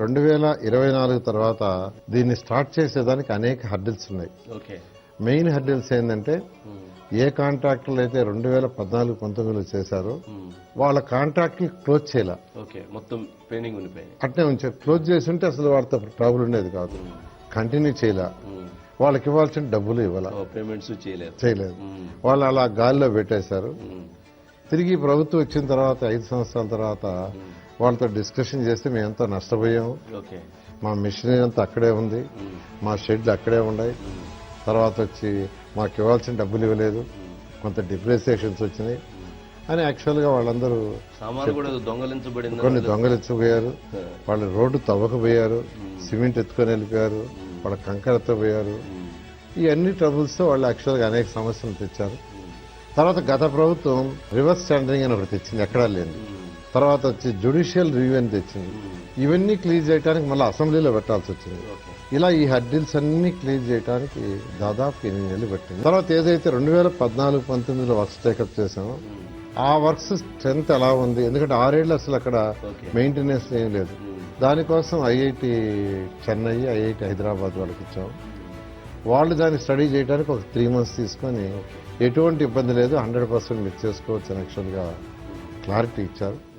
రెండు వేల ఇరవై నాలుగు తర్వాత దీన్ని స్టార్ట్ చేసేదానికి అనేక హర్డిల్స్ ఉన్నాయి. ఓకే. మెయిన్ హర్డిల్స్ ఏంటంటే ఏ కాంట్రాక్టర్లు అయితే రెండు వేల పద్నాలుగు పంతొమ్మిదిలో చేశారో వాళ్ళ కాంట్రాక్ట్లు క్లోజ్ చేయాల. అట్నే ఉంచారు క్లోజ్ చేసి ఉంటే అసలు వాడితో ట్రబుల్ ఉండేది కాదు. కంటిన్యూ చేయాల. వాళ్ళకి ఇవ్వాల్సిన డబ్బులు ఇవ్వాల. పేమెంట్స్ చేయలేదు. చేయలేదు. వాళ్ళు అలా గాలిలో పెట్టేశారు. తిరిగి ప్రభుత్వం వచ్చిన తర్వాత ఐదు సంవత్సరాల తర్వాత వాళ్ళతో డిస్కషన్ చేస్తే మేము ఎంతో నష్టపోయాము. మా మిషనరీ అంతా అక్కడే ఉంది. మా షెడ్లు అక్కడే ఉన్నాయి. తర్వాత వచ్చి మాకు ఇవ్వాల్సిన డబ్బులు ఇవ్వలేదు. కొంత డిప్రిసియేషన్స్ వచ్చినాయి. అని యాక్చువల్గా వాళ్ళందరూ కొన్ని దొంగలించబోయారు. వాళ్ళు రోడ్డు తవ్వకపోయారు. సిమెంట్ ఎత్తుకొని వెళ్ళిపోయారు. వాళ్ళ కంకర ఎత్తపోయారు ఇవన్నీ ట్రబుల్స్తో వాళ్ళు యాక్చువల్గా అనేక సమస్యలు తెచ్చారు. తర్వాత గత ప్రభుత్వం రివర్స్ టెండరింగ్ అని ఒకటి తెచ్చింది. ఎక్కడా లేదు తర్వాత వచ్చి జుడిషియల్ రివ్యూ అని తెచ్చింది. ఇవన్నీ క్లియర్ చేయడానికి మళ్ళీ అసెంబ్లీలో పెట్టాల్సి వచ్చింది. ఇలా ఈ హడ్డిల్స్ అన్ని క్లియర్ చేయడానికి దాదాపు ఎనిమిది నెలలు పట్టింది. తర్వాత ఏదైతే రెండు వేల పద్నాలుగు పంతొమ్మిదిలో వర్క్స్ టేకప్ చేసామో ఆ వర్క్స్ స్ట్రెంత్ ఎలా ఉంది? ఎందుకంటే ఆరేళ్ళు అసలు అక్కడ మెయింటెనెన్స్ ఏం లేదు. దానికోసం ఐఐటి చెన్నై ఐఐటి హైదరాబాద్ వాళ్ళకి ఇచ్చాం. వాళ్ళు దాన్ని స్టడీ చేయడానికి ఒక త్రీ మంత్స్ తీసుకొని ఎటువంటి ఇబ్బంది లేదు హండ్రెడ్ పర్సెంట్ మీరు చేసుకోవచ్చు అని యాక్చువల్గా క్లారిటీ ఇచ్చారు.